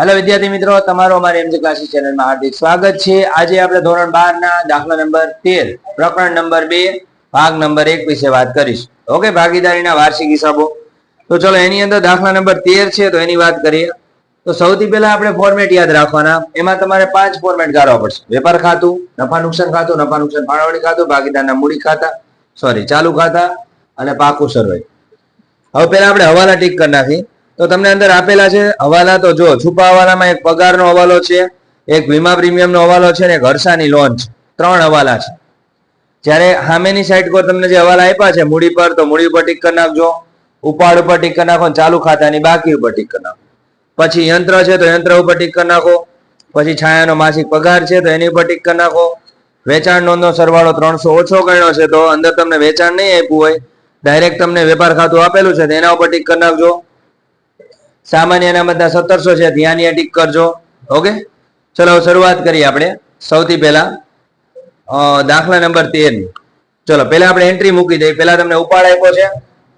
Hello વિદ્યાર્થી મિત્રો, તમારો અમારી એમજી ક્લાસીસ ચેનલમાં હાર્દિક સ્વાગત છે. આજે આપણે ધોરણ બાર ના દાખલા નંબર તેર, પ્રકરણ નંબર બે, ભાગ નંબર એક વિશે વાત કરીશું. ઓકે ભાગીદારીના વાર્ષિક હિસાબો. તો ચલો, એની અંદર દાખલા નંબર તેર છે, તો એની વાત કરીએ. તો સૌથી પહેલા આપણે ફોર્મેટ યાદ રાખવાના. એમાં તમારે પાંચ ફોર્મેટ કાઢવા પડશે. વેપાર ખાતું, નફા નુકસાન ખાતું, નફા નુકસાન ફાળવણી ખાતું, ભાગીદારના મૂડી ખાતા સોરી ચાલુ ખાતા અને પાકું સર્વે હવે પહેલા આપણે હવાલા ટીક કરી નાખી તો તમને અંદર આપેલા છે, હવાલા તો જો છુપા હવાલામાં એક પગારનો હવાલો છે, એક વીમા પ્રીમિયમનો હવાલો છે ને એક હર્ષાની લોન છે ત્રણ હવાલા છે. જ્યારે સામેની સાઈડ પર તમને જે હવાલા આપ્યા છે, મૂડી પર, તો મૂડી ઉપર ટીક કરી નાખજો, ઉપાડ ઉપર ટીક કરી નાખો અને ચાલુ ખાતાની બાકી ઉપર ટીક કરી નાખો. પછી યંત્ર છે, તો યંત્ર ઉપર ટીક કરી નાખો. પછી છાયાનો માસિક પગાર છે, તો એની ઉપર ટીક કરી નાખો. વેચાણ નોંધનો સરવાળો ત્રણસો ઓછો ગણ્યો છે, તો અંદર તમને વેચાણ નહીં આપ્યું હોય ડાયરેક્ટ તમને વેપાર ખાતું આપેલું છે, તો એના ઉપર ટીક કરી નાખજો. સામાન્ય બધા સત્તરસો છે ધ્યાન ટીક કરજો. ઓકે? ચલો શરૂઆત કરીએ આપણે. સૌથી પહેલા દાખલા નંબર તેર ચલો, પહેલા આપણે એન્ટ્રી મૂકી દઈએ. પહેલા તમને ઉપાડ આપ્યો છે,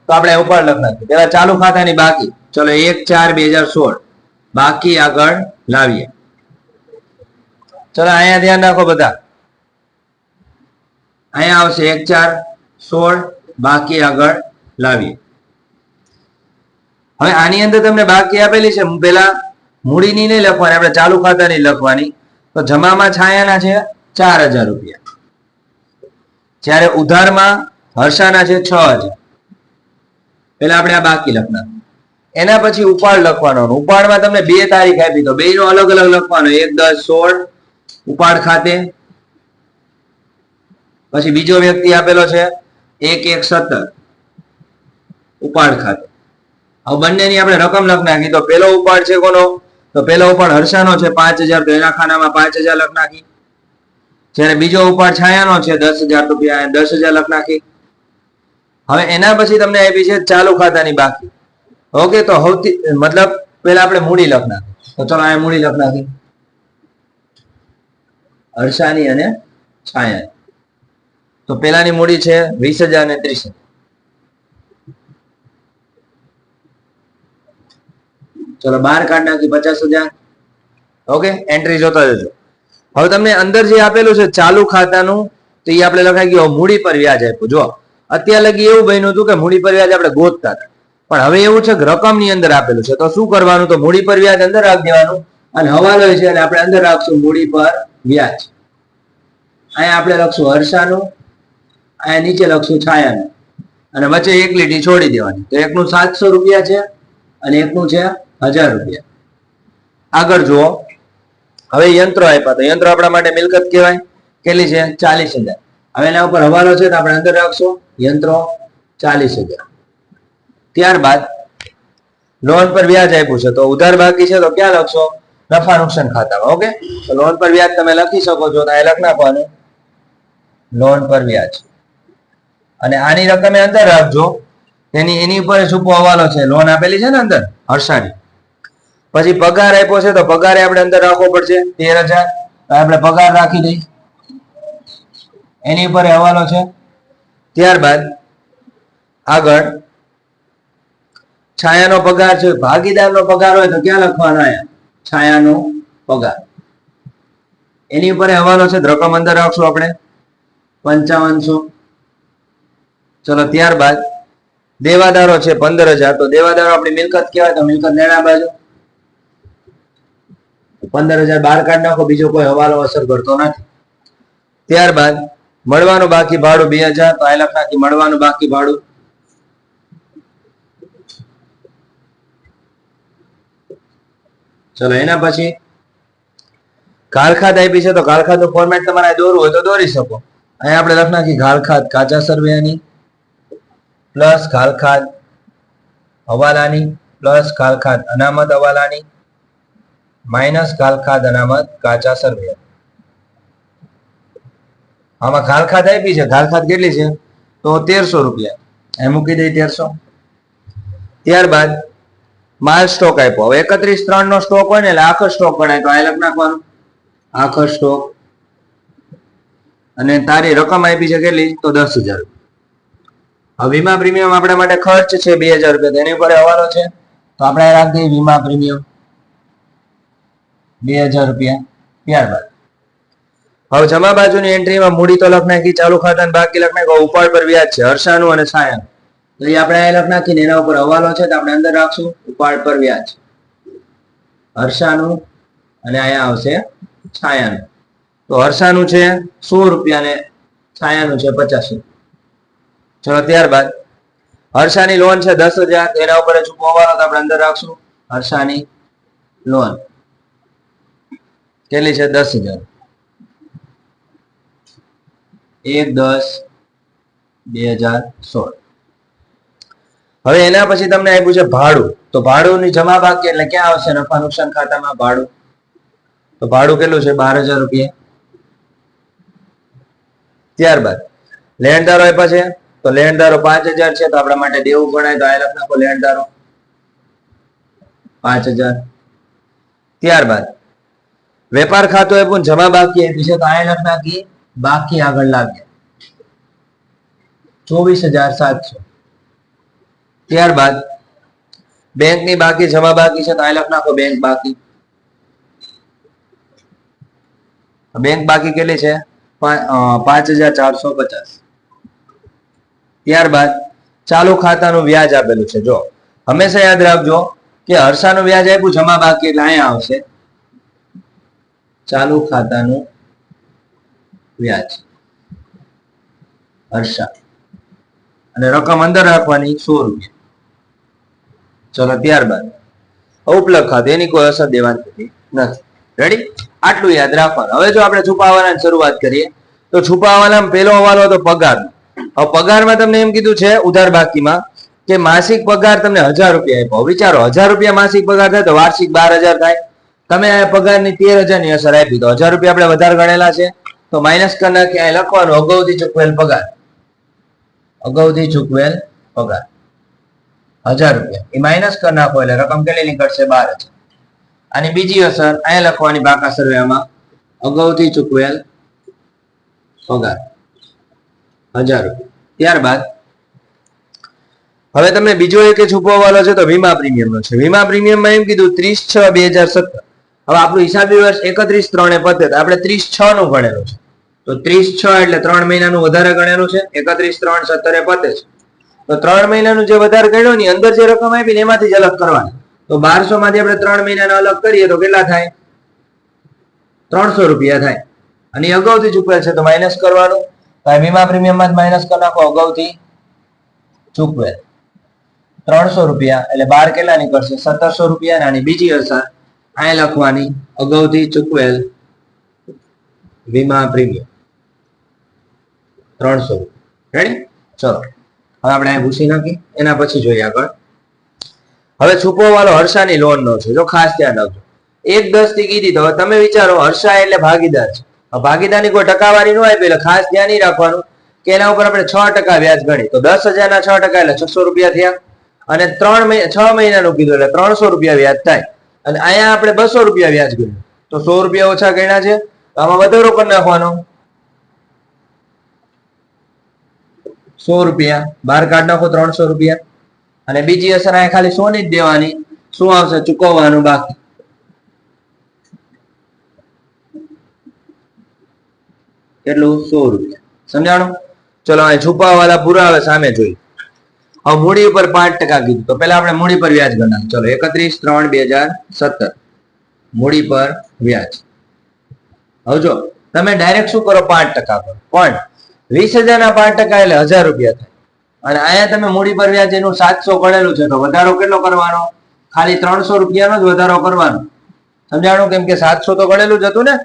તો આપણે ઉપાડ લખ પેલા ચાલુ ખાતાની બાકી. ચલો, એક, ચાર, બે હજાર સોળ. બાકી આગળ લાવીએ. ચલો, અહીંયા ધ્યાન રાખો બધા. અહીંયા આવશે એક, ચાર, સોળ. બાકી આગળ લાવીએ. હવે આની અંદર તમને બાકી આપેલી છે. પેલા મૂડીની નહીં લખવાની, આપણે ચાલુ ખાતાની લખવાની. તો જમામાં છાયાના છે ચાર હજાર રૂપિયા. જ્યારે ઉધારમાં હર્ષાના છે છ હજાર. પેલા આપણે આ બાકી લખના. એના પછી ઉપાડ લખવાનો ઉપાડમાં તમને બે તારીખ આપી. તો બે નો અલગ અલગ લખવાનો. એક, દસ, સોળ, ઉપાડ ખાતે. પછી બીજો વ્યક્તિ આપેલો છે. એક એક, સત્તર. ઉપાડ ખાતે. હવે બંનેની આપણે રકમ લખ નાખી. તો પેલો ઉપાડ છે કોનો? તો પેલો ઉપાડ હર્ષાનો છે, પાંચ હજાર. તો એના ખાનામાં પાંચ હજાર લખ નાખી. જ્યારે બીજો ઉપાડ છાયાનો છે, દસ હજાર રૂપિયા દસ હજાર લખ નાખી. હવે એના પછી તમને આપી છે ચાલુ ખાતાની બાકી. ઓકે, તો સૌથી, મતલબ પેલા આપણે મૂડી લખ નાખી. તો ચલો અહીંયા મૂડી લખ નાખી. હર્ષાની અને છાયાની. તો પેલાની મૂડી છે વીસ હજાર અને ત્રીસ હજાર. ચલો, બાર કાઢ નાખી પચાસ હજાર. ઓકે એન્ટ્રી જોતા જજો. હવે તમને અંદર જે આપેલું છે ચાલુ ખાતાનું, તો એ આપણે લખાઈ ગયું, મૂડી પર વ્યાજ આપ્યું. જો અત્યાર લગી એવું બન્યું હતું કે મૂડી પર વ્યાજ આપણે ગોતતા હતા. પણ હવે એવું છે કે રકમની અંદર આપેલું છે. તો શું કરવાનું? તો મૂડી પર વ્યાજ અંદર રાખી દેવાનું. અને હવાલો છે અને આપણે અંદર રાખશું મૂડી પર વ્યાજ. અહીંયા આપણે લખશું હર્ષાનું, અહીંયા નીચે લખશું છાયાનું. અને વચ્ચે એક લીટી છોડી દેવાની. તો એકનું સાતસો રૂપિયા છે અને એકનું છે હજાર રૂપિયા. આગળ જુઓ. હવે યંત્રો આપ્યા તો યંત્રો આપણા માટે મિલકત કહેવાય. કેટલી છે? ચાલીસ હજાર. હવે એના ઉપર હવાલો છે તો આપણે અંદર રાખશો. યંત્રો ચાલીસ હજાર. ત્યારબાદ લોન પર વ્યાજ આપ્યું છે. તો ઉધાર બાકી છે તો ક્યાં લખશો? નફા નુકસાન ખાતામાં, ઓકે? તો લોન પર વ્યાજ તમે લખી શકો છો તો એ લખ નાખવાનું. લોન પર વ્યાજ. અને આની રકમે અંદર રાખજો. એની એની ઉપર છૂપો હવાલો છે? લોન આપેલી છે ને અંદર? હર્ષાની. પછી પગાર આપ્યો છે તો પગારે આપણે અંદર રાખવો પડશે. તેર હજાર. આપણે પગાર રાખી દઈ એની ઉપર હવાલો છે. ત્યારબાદ આગળ છાયાનો પગાર છે. ભાગીદારનો પગાર હોય તો ક્યાં લખવાનો છાયાનો પગાર. એની ઉપર હવાલો છે. રકમ અંદર રાખશું આપણે. પંચાવનસો. ચલો, ત્યારબાદ દેવાદારો છે પંદર હજાર. તો દેવાદારો આપણી મિલકત કહેવાય તો મિલકત લેણા બાજુ. પંદર હજાર બહાર કાઢ નાખો, બીજો કોઈ હવાલો અસર કરતો નથી. ત્યારબાદ મળવાનું બાકી ભાડું બે હજાર, તો આ લખાથી મળવાનું બાકી ભાડું. ચલો, એના પછી ઘાલખાત આપી છે, તો ઘાલખાતનું ફોર્મેટ તમારે દોરવું હોય તો દોરી શકો. અહીંયા આપણે લખ નાખી ઘાલખાત કાચા સરવૈયાની, પ્લસ ઘાલખાત હવાલાની, પ્લસ ઘાલખાત અનામત હવાલાની માઇનસ ઘાલખાત અનામત કાચા સરવૈયા આમાં ઘાલખાત આપી છે. ઘાલખાત કેટલી છે? તો તેરસો રૂપિયા. એ મૂકી દઈ તેરસો. ત્યારબાદ માલ સ્ટોક આપ્યો. હવે એકત્રીસ ત્રણ નો સ્ટોક હોય ને એટલે આખો સ્ટોક ગણાય. તો આ લખ નાખવાનો. આખો સ્ટોક અને તારી રકમ આપી છે કેટલી? તો દસ હજાર હવે વીમા પ્રીમિયમ આપણા માટે ખર્ચ છે બે હજાર રૂપિયા. તો એની ઉપર હવાલો છે. તો આપણે રાખી વીમા પ્રીમિયમ. બે હજાર રૂપિયા. ત્યારબાદ. હવે જમા બાજુની એન્ટ્રીમાં મૂડી તો લખ નાખી, ચાલુ ખાતા અને બાકી લખ નાખો ઉપાડ પર વ્યાજ છે, હર્ષાનું અને સાયન. તો એ આપણે અહીં લખ નાખીને એના ઉપર હવાલો છે, તો આપણે અંદર રાખશું, ઉપાડ પર વ્યાજ. હર્ષાનું અને અહીંયા આવશે છાયાનું તો હર્ષાનું છે સો રૂપિયા ને છાયાનું છે પચાસ ચલો, ત્યારબાદ. હર્ષાની લોન છે દસ હજાર એના ઉપર ચૂકવવાનો તો આપણે અંદર રાખશું. હર્ષાની લોન કેટલી છે? દસ હજાર. એક દસ, બે હજાર સોળ. હવે એના પછી તમને આપ્યું છે ભાડું. તો ભાડુંની જમા બાકી એટલે ક્યાં આવશે? નફા નુકસાન ખાતામાં ભાડું. તો ભાડું કેટલું છે? બાર હજાર રૂપિયા. ત્યારબાદ, લેણદારો આપ્યા છે. તો લેણદારો પાંચ હજાર છે, તો આપણા માટે દેવું ગણાય તો આ લખ નાખો લેણદારો. પાંચ હજાર. ત્યારબાદ વેપાર ખાતો એ પણ જમા બાકી આપી છે તો આ લખ બાકી. આગળ લાવ્યા ચોવીસ હજાર સાતસો. ત્યારબાદ, બેંકની બાકી, જમા બાકી છે, તો આ લખ નાખો બેંક બાકી. બેંક બાકી કેટલી છે? પાંચ હજાર ચારસો પચાસ. ત્યારબાદ, ચાલુ ખાતાનું વ્યાજ આપેલું છે. જો, હંમેશા યાદ રાખજો કે હર્ષાનું વ્યાજ આપ્યું, જમા બાકી એટલે અહીંયા આવશે. ચાલુ ખાતાનું વ્યાજ. હર્ષા. અને રકમ અંદર રાખવાની સો રૂપિયા. ચલો ત્યારબાદ. ઉપલબ્ધ ખાતે, એની કોઈ અસર દેવાની નથી. રેડી આટલું યાદ રાખવાનું. હવે જો આપણે છુપાવવાના શરૂઆત કરીએ, તો છુપાવવાના પેલો હવાલો હતો પગાર હવે પગારમાં તમને એમ કીધું છે, ઉધાર બાકીમાં, કે માસિક પગાર તમને હજાર રૂપિયા આપ્યો. વિચારો, હજાર રૂપિયા માસિક પગાર થાય તો વાર્ષિક બાર હજાર થાય. તમે પગારની તેર હજારની અસર આપી તો હજાર રૂપિયા આપણે વધારે ગણેલા છે, તો માઇનસ કરી નાખી અહીં લખવાનું? અગાઉથી ચૂકવેલ પગાર. અગાઉથી ચૂકવેલ પગાર. હજાર રૂપિયા. એ માઇનસ કરી નાખો એટલે રકમ કેટલી નીકળશે? બાર હજાર. આની બીજી અસર, અહીંયા લખવાની બાકા સર્વેમાં અગાઉથી ચૂકવેલ પગાર. હજાર રૂપિયા. ત્યારબાદ, હવે તમને બીજો એક છુપાવવાનો છે, તો વીમા પ્રીમિયમ નો છે. વીમા પ્રીમિયમમાં એમ કીધું, ત્રીસ છ બે હજાર સત્તર. હવે આપણું હિસાબી વર્ષ એકત્રીસ ત્રણે પતે આપણે ત્રીસ છ નું ગણેલું છે. તો ત્રીસ છ એટલે ત્રણ મહિનાનું વધારે ગણેલું છે, એકત્રીસ ત્રણ સત્તરે પતે છે તો ત્રણ મહિનાનું જે વધારે ગણ્યો ની અંદર જે રકમ આપી ને એમાંથી જ અલગ કરવાની. તો બારસો માંથી આપણે ત્રણ મહિનાનો અલગ કરીએ તો કેટલા થાય? ત્રણસો રૂપિયા થાય. અને અગાઉથી ચૂકવેલ છે તો માઇનસ કરવાનું. વીમા પ્રીમિયમમાં જ માઇનસ કરી નાખો, અગાઉથી ચૂકવેલ ત્રણસો રૂપિયા એટલે બાર કેટલા નીકળશે સત્તરસો રૂપિયા અને બીજી અસર અહીં લખવાની અગાઉથી ચૂકવેલ વીમા પ્રીમિયમ. ત્રણસો રેડી ચલો. હવે આપણે અહીં ભૂસી નાખી. એના પછી જોઈએ આગળ. હવે છુપોવાળો હર્ષાની લોન નો છે. જો ખાસ ધ્યાન રાખજો. એક દસથી કીધી તો તમે વિચારો, હર્ષા એટલે ભાગીદાર છે. ભાગીદારની કોઈ ટકાવારી ન આપે એટલે ખાસ ધ્યાન નહીં રાખવાનું કે એના ઉપર આપણે છ ટકા વ્યાજ ગણી. તો દસ હજારના છ ટકા એટલે છસો રૂપિયા થયા. અને ત્રણ છ મહિનાનું કીધું એટલે ત્રણસો રૂપિયા વ્યાજ થાય. અને અહીંયા આપણે બસો રૂપિયા વ્યાજ ગણ્યું તો સો રૂપિયા ઓછા ગણ્યા છે. આમાં વધારો કરી નાખવાનો. સો રૂપિયા. બાર કાઢ નાખો ત્રણસો રૂપિયા. અને બીજી અસર અહીંયા ખાલી સોની જ દેવાની. શું આવશે? ચૂકવવાનું બાકી. કેટલું? સો રૂપિયા. સમજાણું? ચલો, અહીં છુપાવાલા પુરાવા સામે જોઈ હવે મૂડી ઉપર પાંચ ટકા કીધું. તો પેલા આપણે મૂડી પર વ્યાજ ગણાવ ચલો, એકત્રીસ ત્રણ બે હજાર સત્તર. મૂડી પર વ્યાજ. હવે જો, તમે ડાયરેક્ટ શું કરો? પાંચ ટકા પર પણ વીસ હજારના પાંચ ટકા એટલે હજાર રૂપિયા થાય. અને અહીંયા તમે મૂડી પર વ્યાજ એનું સાતસો ગણેલું છે, તો વધારો કેટલો કરવાનો? ખાલી ત્રણસો રૂપિયાનો જ વધારો કરવાનો. સમજાણું? કેમ કે સાતસો તો ગણેલું જ હતું ને?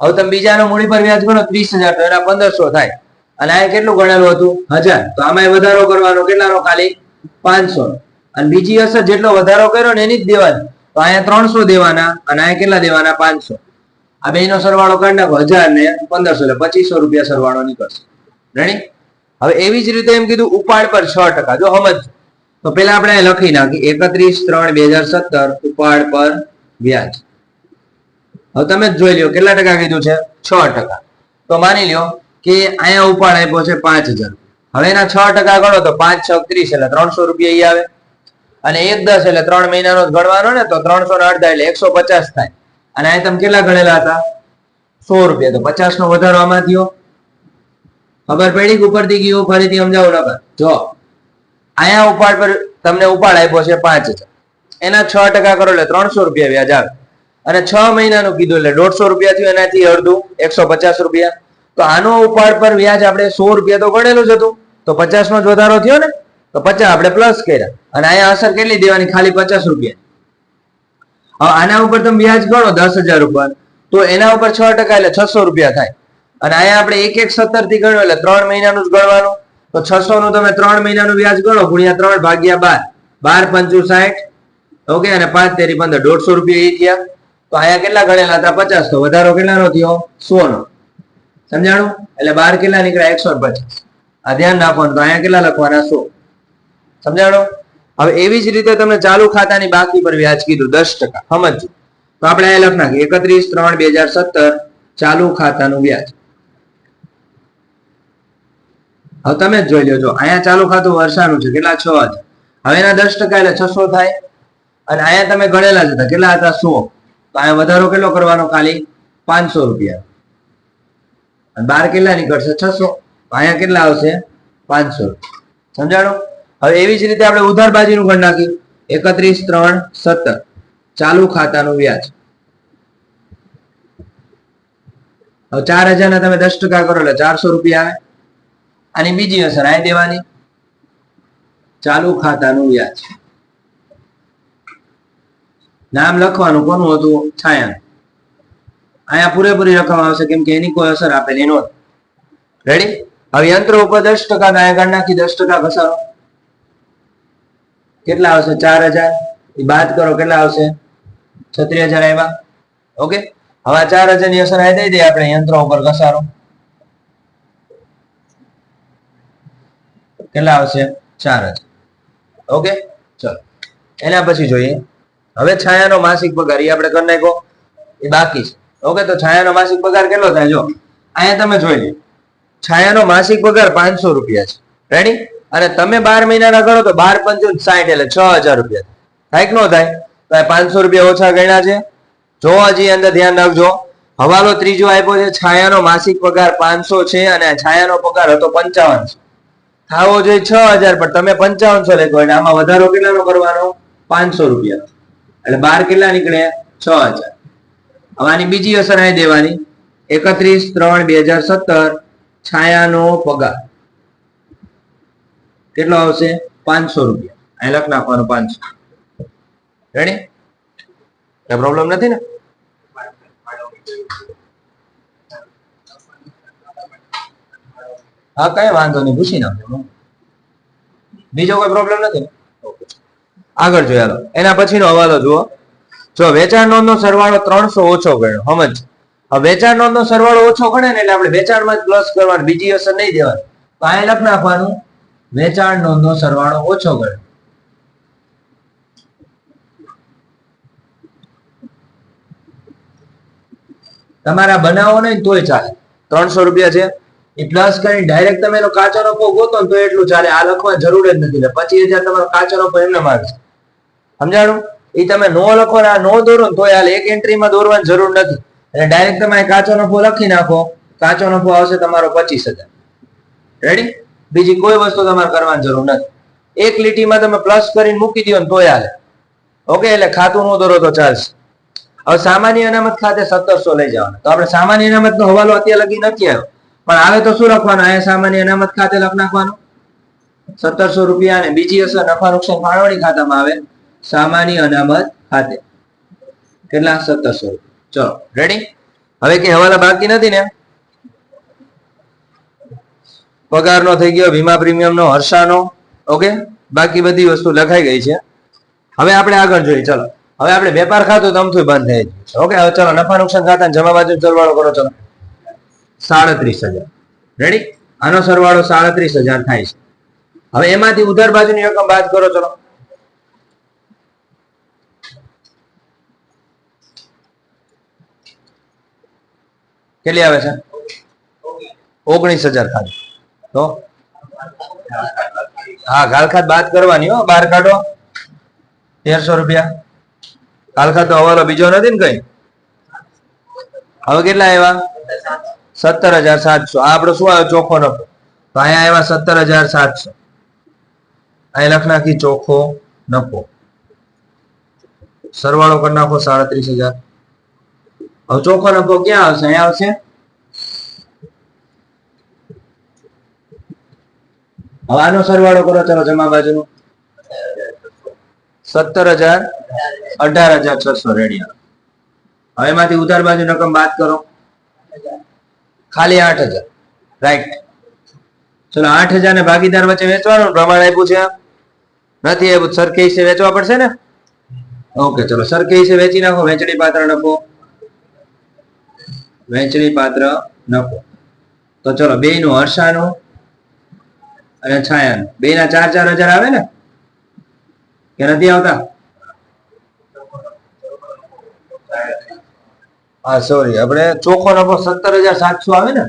હવે તમે બીજાનો મૂડી પર વ્યાજ ગણો ત્રીસ હજાર, તો એના પંદરસો થાય. અને આ કેટલું ગણેલું હતું? હજાર. તો આમાં વધારો કરવાનો કેટલાનો ખાલી? પાંચસો. અને બીજી અસર જેટલો વધારો કર્યો ને એની જ દેવાની તો અહીંયા ત્રણસો દેવાના અને અહીંયા કેટલા દેવાના? પાંચસો. આ બેનો સરવાળો કરી નાખો. હજાર ને પંદરસો એટલે પચીસો રૂપિયા સરવાળો નીકળશે. રેડી હવે એવી જ રીતે એમ કીધું, ઉપાડ પર છ ટકા. જો સમજ. તો પેલા આપણે લખી નાખી એકત્રીસ, ત્રણ, બે હજાર સત્તર. ઉપાડ પર વ્યાજ. હવે તમે જ જોઈ લ્યો, કેટલા ટકા કીધું છે? છ ટકા. તો માની લ્યો કે અહીંયા ઉપાડ આપ્યો છે પાંચ હજાર. હવે એના છ ટકા ગણો તો પાંચ છ ત્રીસ એટલે ત્રણસો રૂપિયા ઈ આવે. અને એક દસ એટલે ત્રણ મહિનાનો ગણવાનો ને તો ત્રણસો ને અડધા એટલે એકસો પચાસ થાય. અને અહીં તમે કેટલા ગણેલા હતા? સો રૂપિયા. તો પચાસ નો વધારો આમાં થયો. ખબર પડી ઉપરથી ગયું? ફરીથી સમજાવું નકર. જો, અહીંયા ઉપાડ પર તમને ઉપાડ આપ્યો છે પાંચ હજાર. એના છ ટકા કરો એટલે ત્રણસો રૂપિયા વ્યાજ આવે. અને છ મહિનાનું કીધું એટલે દોઢસો રૂપિયા થયું. એનાથી અડધું એકસો પચાસ રૂપિયા. તો આનો ઉપાડ પર વ્યાજ આપણે સો રૂપિયા તો ગણેલું જ હતું. તો પચાસ નો જ વધારો થયો ને? તો પચાસ આપણે પ્લસ કર્યા. અને અહીંયા અસર કેટલી દેવાની? ખાલી પચાસ રૂપિયા. હવે આના ઉપર તમે વ્યાજ ગણો, દસ હજાર ઉપર. તો એના ઉપર છ ટકા એટલે છસો રૂપિયા થાય. અને અહીંયા આપણે એક એક સત્તરથી ગણ્યું એટલે ત્રણ મહિનાનું જ ગણવાનું. તો છસો નું તમે ત્રણ મહિનાનું વ્યાજ ગણો, ગુણ્યા ત્રણ ભાગ્યા બાર. બાર પંચુ સાઠ. ઓકે, અને પાંચ તેરી પંદર. દોઢસો રૂપિયા એ થયા તો અહીંયા કેટલા ગણેલા હતા? પચાસ. તો વધારો કેટલાનો થયો? સો નો સમજાણું? એટલે બાર કેટલા નીકળ્યા? એકસો પચાસ. આ ધ્યાન રાખવાનું, તો અહીંયા કેટલા લખવાના? સો. સમજાણો? હવે એવી જ રીતે તમે ચાલુ ખાતાની બાકી પર વ્યાજ કીધું, દસ ટકા. સમજજો. તો આપણે અહીંયા લખ નાખીએ. એકત્રીસ, ત્રણ, બે હજાર સત્તર, ચાલુ ખાતાનું વ્યાજ. હવે તમે જ જોઈ લેજો. અહીંયા ચાલુ ખાતું વર્ષાનું છે. કેટલા? છ હજાર. હવે એના દસ ટકા એટલે છસો થાય. અને અહીંયા તમે ગણેલા જ હતા. કેટલા હતા? સો. તો અહીંયા વધારો કેટલો કરવાનો ખાલી? પાંચસો રૂપિયા. અને બાર કેટલા નીકળશે? છસો. અહીંયા કેટલા આવશે? પાંચસો. સમજાણો? હવે એવી જ રીતે આપણે ઉધાર બાજુનું ગણ નાખ્યું. એકત્રીસ, ત્રણ, સત્તર. ચાલુ ખાતાનું વ્યાજ. હવે ચાર હજાર ના તમે દસ ટકા કરો એટલે ચારસો રૂપિયા આવે. આની બીજી અસર આ દેવાની. ચાલુ ખાતાનું વ્યાજ. નામ લખવાનું કોનું હતું? છાયા અહીંયા પૂરેપૂરી રકમ આવશે. કેમ કે એની કોઈ અસર આપેલી નહોતી. રેડી હવે યંત્ર ઉપર દસ ટકા અહીંયા ગણ નાખી, દસ ટકા ઘસારો કેટલા આવશે? ચાર હજાર. એ બાદ કરો, કેટલા આવશે? છત્રીસ હજાર આવ્યા ઓકે હવે ચાર હજારની અસર આવી દઈ દઈએ આપણે યંત્ર ઉપર ઘસારો કેટલા આવશે? ચાર હજાર. ઓકે ચલો. એના પછી જોઈએ. હવે છાયાનો માસિક પગાર એ આપણે કરી નાખો એ બાકી છે. ઓકે, તો છાયાનો માસિક પગાર કેટલો થાય? જો, અહીંયા તમે જોઈ લો. છાયાનો માસિક પગાર પાંચસો રૂપિયા છે. રેડી અને તમે બાર મહિનાના ગણો તો બાર પંચો સાઠ એટલે છ હજાર રૂપિયા થાય. કે ન થાય? તો પાંચસો રૂપિયા ઓછા ગણ્યા છે. જો હજી અંદર ધ્યાન રાખજો. હવાલો ત્રીજો આપ્યો છે, છાયાનો માસિક પગાર પાંચસો છે અને છાયાનો પગાર હતો પંચાવન થાવો જોઈએ છ હજાર, પણ તમે પંચાવનસો લેખો એટલે આમાં વધારો કેટલાનો કરવાનો? પાંચસો રૂપિયા. એટલે બાર કેટલા નીકળે છ હજાર. આની બીજી અસર અહીં દેવાની. એકત્રીસ ત્રણ બે હજાર સત્તર, છાયાનો પગાર. કેટલો આવશે? પાંચસો રૂપિયા. અહીં લખ નાખવાનો પાંચસો. રેડી પ્રોબ્લેમ નથી ને? હા, કઈ વાંધો નહીં, પૂછી નાખો બીજો કોઈ પ્રોબ્લેમ નથી આગળ જોયા એના પછીનો હવાલો જુઓ. જો વેચાણ નોંધનો સરવાળો ત્રણસો ઓછો ગણ્યો, સમજ? હવે વેચાણ નોંધનો સરવાળો ઓછો ગણે ને એટલે આપણે વેચાણમાં જ પ્લસ કરવાનું, બીજી અસર નહીં દેવાની. તો અહીં લખ નાખવાનું, વેચાણ નોંધનો સરવાળો ઓછો ગણ્યો. તમારા બનાવો નહીં તોય ચાલે. ત્રણસો રૂપિયા છે. એ પ્લસ કરી ડાયરેક્ટ તમે એનો કાચો નફો ગોતો ને તો એટલું ચાલે. આ લખવા જરૂર જ નથી. પચીસ હજાર તમારો કાચો નફો એમને માગશે સમજાણું? એ તમે નો લખો ને આ નો દોરો ને તોય હાલ એક એન્ટ્રીમાં દોરવાની જરૂર નથી. એટલે ડાયરેક્ટ તમે કાચો નફો લખી નાખો. કાચો નફો આવશે તમારો પચીસ હજાર. રેડી બીજી કોઈ વસ્તુ તમારે કરવાની જરૂર નથી. એક લીટીમાં તમે પ્લસ કરીને મૂકી દો ને તોય હાલે. ઓકે એટલે ખાતું નો દોરો તો ચાલશે. હવે સામાન્ય અનામત ખાતે સત્તરસો લઈ જવાના. તો આપણે સામાન્ય અનામત નો હવાલો અત્યારે લગી નથી આવ્યો. પણ આવે તો શું લખવાનું? અહીંયા સામાન્ય અનામત ખાતે લખ નાખવાનું. સત્તરસો રૂપિયા અને બીજી અસર નફા નુકસાન ફાળવણી ખાતામાં આવે. સામાન્ય અનામત ખાતે. કેટલા સત્તરસો ચલો રેડી હવે કે હવાલા બાકી નથી ને? પગાર નો થઈ ગયો, વીમા પ્રીમિયમ નો હર્ષાનો. ઓકે? બાકી બધી વસ્તુ લખાઈ ગઈ છે. હવે આપણે આગળ જોઈએ, ચલો. હવે આપણે વેપાર ખાતું તમથું બંધ થઈ ગયું ઓકે, હવે ચલો, નફા નુકસાન ખાતા જમા બાજુ સરવાળો કરો, ચલો. સાડત્રીસ હજાર. રેડી આનો સરવાળો સાડત્રીસ હજાર થાય છે. હવે એમાંથી ઉધાર બાજુની રકમ બાદ કરો, ચલો. કેટલી આવે છે? ઓગણીસ હજાર ખાલી. તો? હા, ગાલખાત બાદ કરવાની હો બાર કાઢો. તેરસો રૂપિયા. ગાલખાત તો હવાલો બીજો નથી ને કઈ? હવે કેટલા આવ્યા? સત્તર હજાર સાતસો. આ આપડે શું આવ્યો? ચોખ્ખો નફો તો અહીંયા આવ્યા સત્તર હજાર સાતસો. અહીં લખ નાખી ચોખ્ખો નફો. સરવાળો કરી નાખો સાડત્રીસ હજાર. હવે ચોખ્ખો નફો ક્યાં આવશે? અહીંયા આવશે? હવે આનો સરવાળો કરો ચલો જમા બાજુનો. સત્તર હજાર અઢાર હજાર છસો રેડિયા હવે એમાંથી ઉધાર બાજુ રકમ બાદ કરો. ખાલી આઠ હજાર. રાઈટ. ચલો આઠ હજાર ને ભાગીદાર વચ્ચે વેચવાનું? પ્રમાણ આપ્યું છે નથી આપ્યું સરખી હિસ્સે વેચવા પડશે ને? ઓકે, ચલો સરખી હિસ્સે વેચી નાખો વેચણી પાત્ર નફો. વેચણી પાત્ર નફો તો ચલો બે નું હર્ષાનું અને છાયાનું. બે ના ચાર ચાર હજાર આવે ને? કે નથી આવતા? હા સોરી આપણે ચોખ્ખો નફો સત્તર હજાર સાતસો આવે ને?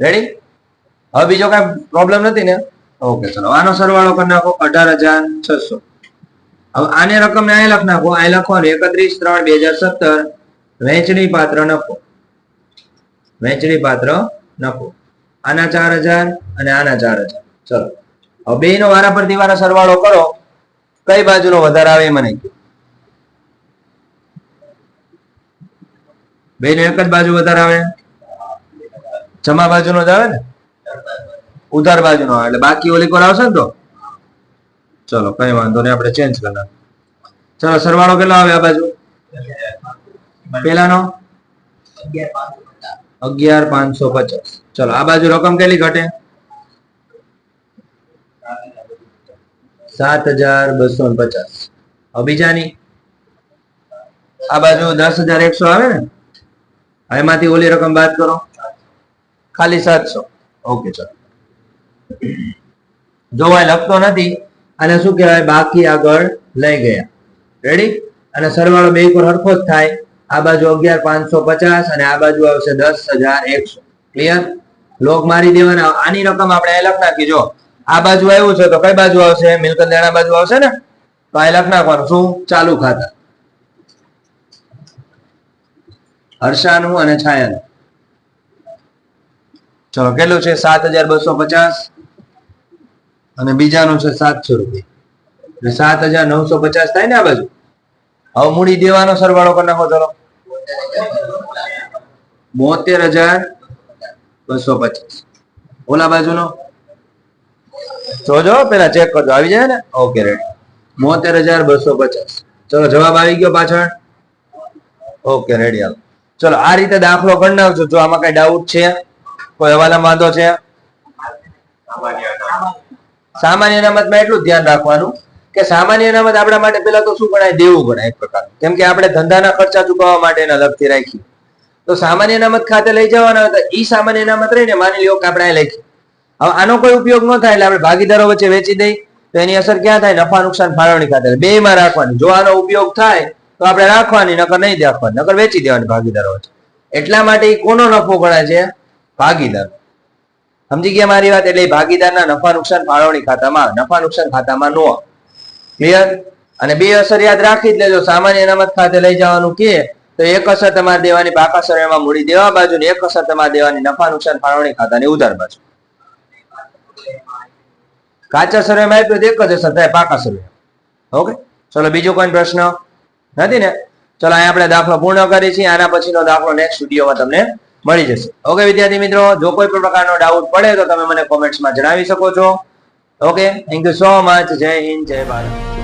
રેડી હવે બીજો કઈ પ્રોબ્લેમ નથી ને? ઓકે ચલો. આનો સરવાળો કરી નાખો. અઢાર હજાર છસો. હવે આને રકમ ને લખ નાખો. અહીં લખવાનું એકત્રીસ ત્રણ બે હજાર સત્તર. વહેંચણી પાત્ર નફો. વહેંચણી પાત્ર નફો. આના ચાર હજાર અને આના ચાર હજાર. ચલો. હવે બે નો વારા પરથી વારા સરવાળો કરો. કઈ બાજુનો વધારે આવે મને. બે નો એક જ બાજુ વધારે આવે? જમા બાજુનો જ આવે ને? ઉધાર બાજુનો આવે. એટલે બાકી ઓલી કોર આવશે ને તો? ચલો, કઈ વાંધો નહીં, આપણે ચેન્જ નાખીએ. ચલો, સરવાળો કેટલો આવે આ બાજુ? પેલાનો અગિયાર પાંચસો પચાસ. ચલો, આ બાજુ રકમ કેટલી ઘટે? સાત હજાર બસો પચાસ. હવે બીજાની? આ બાજુ દસ હજાર એકસો આવે ને? એમાંથી ઓલી રકમ બાદ કરો. ખાલી સાતસો. ઓકે, ચલો. જોવાય લખતો નથી. અને શું કહેવાય? બાકી આગળ લઈ ગયા. રેડી અને સરવાળો બે કોર હરખો જ થાય. આ બાજુ અગિયાર પાંચસો પચાસ અને આ બાજુ આવશે દસ હજાર એકસો. ક્લિયર લોક મારી દેવાના. આની રકમ આપણે અહીં લખ નાખી. જો, આ બાજુ આવ્યું છે તો કઈ બાજુ આવશે? મિલકત દેણા બાજુ આવશે ને? તો અહીં લખ નાખવાનું. શું? ચાલુ ખાતા. હર્ષાનું અને છાયાનું. ચલો, કેટલું છે? સાત હજાર બસો પચાસ. અને બીજાનો છે સાતસો રૂપિયા. સાત હજાર નવસો પચાસ થાય ને આ બાજુ. હવે મૂડી દેવાનો સરવાળો કરી નાખો ચલો. બોતેર હજાર બસો પચાસ. ઓલા બાજુનો? જોજો, પેલા ચેક કરજો. આવી જાય ને? ઓકે રેડી બોતેર હજાર બસો પચાસ. ચલો, જવાબ આવી ગયો પાછળ. ઓકે રેડી આવો ચલો, આ રીતે દાખલો ગણાવજો જો આમાં કઈ ડાઉટ છે, કોઈ હવાલા વાંધો છે. સામાન્ય અનામતમાં એટલું ધ્યાન રાખવાનું કે સામાન્ય અનામત આપણા માટે પેલા તો શું ગણાય? દેવું ગણાય એક પ્રકાર કેમ કે આપણે ધંધાના ખર્ચા ચૂકવવા માટે એને અલગથી રાખી તો સામાન્ય અનામત ખાતે લઈ જવાના હોય તો ઈ સામાન્ય અનામત રહીને માની લ્યો કે આપણે લખી હવે આનો કોઈ ઉપયોગ ન થાય એટલે આપણે ભાગીદારો વચ્ચે વેચી દઈ તો એની અસર ક્યાં થાય? નફા, નુકસાન, ફાળવણી ખાતે. બે માં રાખવાની. જો આનો ઉપયોગ થાય તો આપણે રાખવાની, નકર નહીં રાખવાની નકર વેચી દેવાની ભાગીદારો વચ્ચે. એટલા માટે એ કોનો નફો ગણાય છે? ભાગીદાર સમજી ગયા મારી વાત? એટલે ભાગીદારના નફા, નુકસાન, ફાળવણી ખાતામાં, નફા, નુકસાન ખાતામાં નો. ક્લિયર અને બે અસર યાદ રાખી જ લેજો. સામાન્ય અનામત ખાતે લઈ જવાનું કે, તો એક અસર તમારે દેવાની પાકા સરળમાં મૂડી દેવા બાજુ ને એક અસર તમારે દેવાની નફા, નુકસાન, ફાળવણી ખાતાની ઉધાર બાજુ. કાચા સરળમાં આપ્યું તો એક જ અસર થાય, પાકા સરળ ઓકે? ચલો, બીજો કોઈ પ્રશ્ન નથી ને? ચલો, અહીંયા આપણે દાખલો પૂર્ણ કરીએ છીએ. આના પછીનો દાખલો નેક્સ્ટ વિડીયોમાં તમને મળી જશે. ઓકે વિદ્યાર્થી મિત્રો, જો કોઈ પણ પ્રકારનો ડાઉટ પડે તો તમે મને કોમેન્ટ્સમાં જણાવી શકો છો. Okay thank you so much જય હિન્દ, જય ભારત.